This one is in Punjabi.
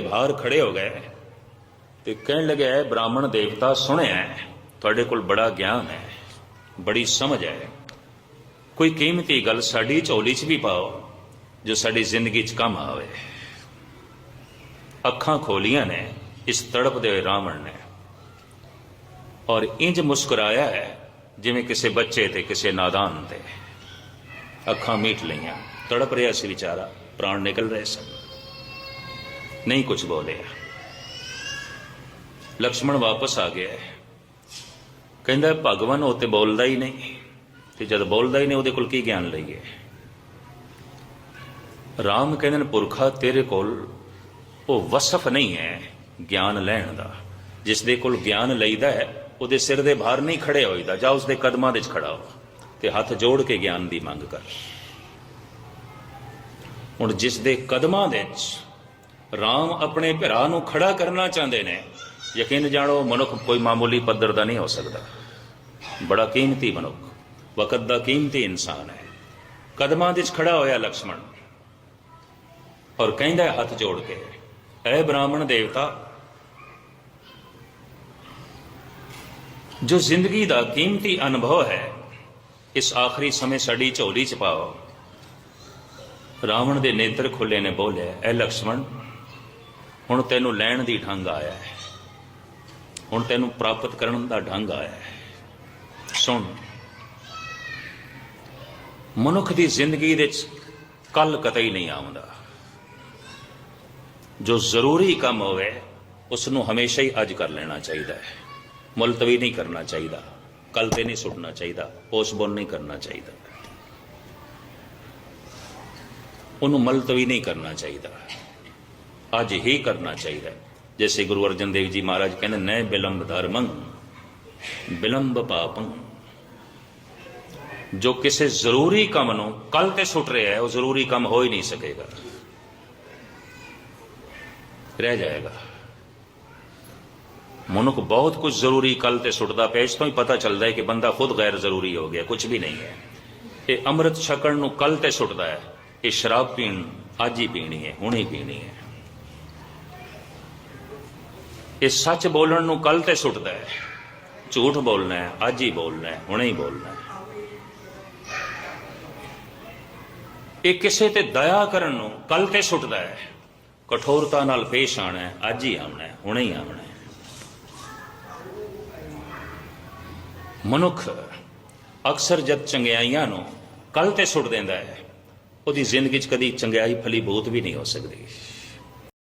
ਬਾਹਰ ਖੜੇ ਹੋ ਗਏ ਤੇ ਕਹਿਣ ਲੱਗੇ "ਐ ਬ੍ਰਾਹਮਣ ਦੇਵਤਾ ਸੁਣਿਆ ਤੁਹਾਡੇ ਕੋਲ ਬੜਾ ਗਿਆਨ ਹੈ, ਬੜੀ ਸਮਝ ਹੈ। ਕੋਈ ਕੀਮਤੀ ਗੱਲ ਸਾਡੀ ਝੋਲੀ 'ਚ ਵੀ ਪਾਓ, ਜੋ ਸਾਡੀ ਜ਼ਿੰਦਗੀ 'ਚ ਕੰਮ ਆਵੇ। ਅੱਖਾਂ ਖੋਲੀਆਂ ਨੇ ਇਸ ਤੜਪ ਦੇ ਹੋਏ ਰਾਵਣ ਨੇ ਔਰ ਇੰਜ ਮੁਸਕਰਾਇਆ ਹੈ, ਜਿਵੇਂ ਕਿਸੇ ਬੱਚੇ ਤੇ ਕਿਸੇ ਨਾਦਾਨ ਤੇ। ਅੱਖਾਂ ਮੀਟ ਲਈਆਂ, ਤੜਪ ਰਿਹਾ ਸੀ ਵਿਚਾਰਾ, ਪ੍ਰਾਣ ਨਿਕਲ ਰਹੇ ਸਨ। ਨਹੀਂ ਕੁਝ ਬੋਲਿਆ। ਲਕਸ਼ਮਣ ਵਾਪਸ ਆ ਗਿਆ ਕਹਿੰਦਾ, ਭਗਵਾਨ ਉਹ ਤੇ ਬੋਲਦਾ ਹੀ ਨਹੀਂ। ਤੇ ਜਦ ਬੋਲਦਾ ਹੀ ਨਹੀਂ, ਉਹਦੇ ਕੋਲ ਕੀ ਗਿਆਨ ਲਈਏ? ਰਾਮ ਕਹਿੰਦੇ ਨੇ, ਪੁਰਖਾ, ਤੇਰੇ ਕੋਲ ਉਹ ਵਸਫ ਨਹੀਂ ਹੈ ਗਿਆਨ ਲੈਣ ਦਾ। ਜਿਸ ਦੇ ਕੋਲ ਗਿਆਨ ਲਈਦਾ ਹੈ, ਉਹਦੇ ਸਿਰ ਦੇ ਭਾਰ ਨਹੀਂ ਖੜੇ ਹੋਈਦਾ। ਜਾਂ ਉਸਦੇ ਕਦਮਾਂ ਦੇ ਵਿੱਚ ਖੜਾ ਹੋ ਤੇ ਹੱਥ ਜੋੜ ਕੇ ਗਿਆਨ ਦੀ ਮੰਗ ਕਰ। ਹੁਣ ਜਿਸ ਦੇ ਕਦਮਾਂ ਦੇ 'ਚ ਰਾਮ ਆਪਣੇ ਭਰਾ ਨੂੰ ਖੜਾ ਕਰਨਾ ਚਾਹੁੰਦੇ ਨੇ। ਯਕੀਨ ਜਾਣੋ, ਮਨੁੱਖ ਕੋਈ ਮਾਮੂਲੀ ਪੱਧਰ ਦਾ ਨਹੀਂ ਹੋ ਸਕਦਾ। ਬੜਾ ਕੀਮਤੀ ਮਨੁੱਖ, ਵਕਤ ਦਾ ਕੀਮਤੀ ਇਨਸਾਨ ਹੈ। ਕਦਮਾਂ ਦੇ 'ਚ ਖੜਾ ਹੋਇਆ ਲਕਸ਼ਮਣ ਔਰ ਕਹਿੰਦਾ ਹੱਥ ਜੋੜ ਕੇ, ਐ ਬ੍ਰਾਹਮਣ ਦੇਵਤਾ, ਜੋ ਜ਼ਿੰਦਗੀ ਦਾ ਕੀਮਤੀ ਅਨੁਭਵ ਹੈ, ਇਸ ਆਖਰੀ ਸਮੇਂ ਸਾਡੀ ਝੋਲੀ 'ਚ ਪਾਓ। ਰਾਵਣ ਦੇ ਨੇਤਰ ਖੁੱਲੇ ਨੇ ਬੋਲਿਆ, ਐ ਲਕਸ਼ਮਣ ਹੁਣ ਤੈਨੂੰ ਲੈਣ ਦੀ ਢੰਗ ਆਇਆ ਹੈ। ਹੁਣ ਤੈਨੂੰ ਪ੍ਰਾਪਤ ਕਰਨ ਦਾ ਢੰਗ ਆਇਆ ਹੈ। ਸੁਣ। ਮਨੁੱਖ ਦੀ ਜ਼ਿੰਦਗੀ ਦੇ ਵਿੱਚ ਕੱਲ ਕਤਈ ਨਹੀਂ ਆਉਂਦਾ। ਜੋ ਜ਼ਰੂਰੀ ਕੰਮ ਹੋਵੇ ਉਸ ਨੂੰ ਹਮੇਸ਼ਾ ਹੀ ਅੱਜ ਕਰ ਲੈਣਾ ਚਾਹੀਦਾ ਹੈ। ਮੁਲਤਵੀ ਨਹੀਂ ਕਰਨਾ ਚਾਹੀਦਾ। ਕੱਲ ਤੇ ਨਹੀਂ ਸੁੱਟਣਾ ਚਾਹੀਦਾ। ਪੋਸਟਪੋਨ ਨਹੀਂ ਕਰਨਾ ਚਾਹੀਦਾ। ਉਹਨੂੰ ਮੁਲਤਵੀ ਨਹੀਂ ਕਰਨਾ ਚਾਹੀਦਾ। ਅੱਜ ਹੀ ਕਰਨਾ ਚਾਹੀਦਾ ਹੈ। ਜੈਸੇ ਗੁਰੂ ਅਰਜਨ ਦੇਵ ਜੀ ਮਹਾਰਾਜ ਕਹਿੰਦੇ ਨੈ ਬਿਲੰਬ ਧਰਮੰ, ਬਿਲੰਬ ਪਾਪੰ। ਜੋ ਕਿਸੇ ਜ਼ਰੂਰੀ ਕੰਮ ਨੂੰ ਕੱਲ ਤੇ ਸੁੱਟ ਰਿਹਾ ਹੈ, ਉਹ ਜ਼ਰੂਰੀ ਕੰਮ ਹੋ ਹੀ ਨਹੀਂ ਸਕੇਗਾ। ਰਹਿ ਜਾਏਗਾ। ਮਨੁੱਖ ਬਹੁਤ ਕੁਝ ਜ਼ਰੂਰੀ ਕੱਲ ਤੇ ਸੁੱਟਦਾ ਪਿਆ, ਇਸ ਤੋਂ ਹੀ ਪਤਾ ਚੱਲਦਾ ਹੈ ਕਿ ਬੰਦਾ ਖੁਦ ਗੈਰ ਜ਼ਰੂਰੀ ਹੋ ਗਿਆ, ਕੁਝ ਵੀ ਨਹੀਂ ਹੈ। ਇਹ ਅੰਮ੍ਰਿਤ ਛਕਣ ਨੂੰ ਕੱਲ ਤੇ ਸੁੱਟਦਾ ਹੈ। ਇਹ ਸ਼ਰਾਬ ਪੀਣ ਅੱਜ ਹੀ ਪੀਣੀ ਹੈ, ਹੁਣੇ ਹੀ ਪੀਣੀ ਹੈ। ਇਹ ਸੱਚ ਬੋਲਣ ਨੂੰ ਕੱਲ ਤੇ ਸੁੱਟਦਾ ਹੈ। ਝੂਠ ਬੋਲਣਾ ਹੈ, ਅੱਜ ਹੀ ਬੋਲਣਾ ਹੈ, ਹੁਣੇ ਹੀ ਬੋਲਣਾ ਹੈ। ਇਹ ਕਿਸੇ ਤੇ ਦਇਆ ਕਰਨ ਨੂੰ ਕੱਲ ਤੇ ਸੁੱਟਦਾ ਹੈ। ਕਠੋਰਤਾ ਨਾਲ ਪੇਸ਼ ਆਣਾ ਹੈ, ਅੱਜ ਹੀ ਆਉਣਾ ਹੈ, ਹੁਣੇ ਹੀ ਆਉਣਾ ਹੈ। ਮਨੁੱਖ ਅਕਸਰ ਜਦ ਚੰਗਿਆਈਆਂ ਨੂੰ ਕੱਲ ਤੇ ਸੁੱਟ ਦਿੰਦਾ ਹੈ, ਉਹਦੀ ਜ਼ਿੰਦਗੀ 'ਚ ਕਦੀ ਚੰਗਿਆਈ ਫਲੀਭੂਤ ਵੀ ਨਹੀਂ ਹੋ ਸਕਦੀ।